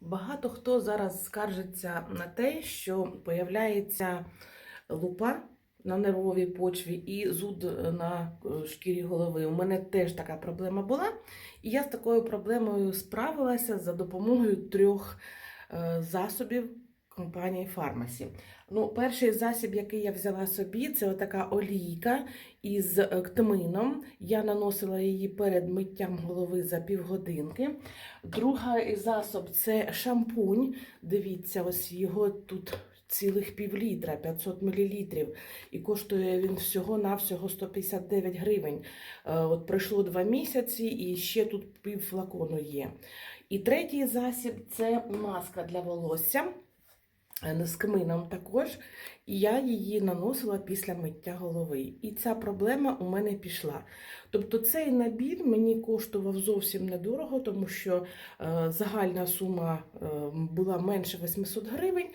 Багато хто зараз скаржиться на те, що появляється лупа на нервовій почві і зуд на е, шкірі голови. У мене теж така проблема була, і я з такою проблемою справилася за допомогою трьох е, засобів компанії Фармасі. Ну, перший засіб, який я взяла собі, це отака олійка із е, ктмином. Я наносила її перед миттям голови за півгодинки. Другий засоб це шампунь. Дивіться, ось його тут цілих півлітра, 500 мл. І коштує він всього-навсього 159 гривень. Е, От пройшло два місяці і ще тут пів флакону є. І третій засіб це маска для волосся е, з кмином також. І я її наносила після миття голови. І ця проблема у мене пішла. Тобто цей набір мені коштував зовсім недорого, тому що е, загальна сума е, була менше 800 гривень.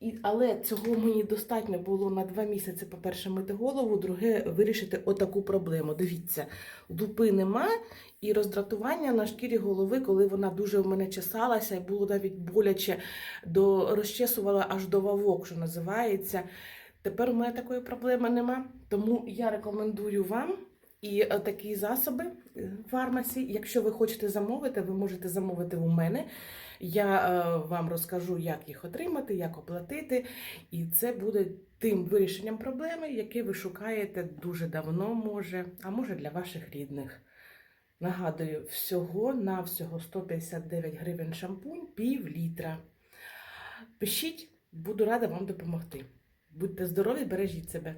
І, але цього мені достатньо було на два місяці, по-перше, мити голову, друге вирішити отаку проблему. Дивіться, лупи нема і роздратування на шкірі голови, коли вона дуже в мене чесалася і було навіть боляче, до, розчесувала аж до вавок, що називається. Тепер у мене такої проблеми нема. Тому я рекомендую вам і е, такі засоби е, в фармасі. Якщо ви хочете замовити, ви можете замовити у мене. Я е, вам розкажу, як їх отримати, як оплатити. І це буде тим вирішенням проблеми, яке ви шукаєте дуже давно, може, а може для ваших рідних. Нагадую, всього на всього 159 гривень шампунь, пів літра. Пишіть, буду рада вам допомогти. Будьте здорові, бережіть себе.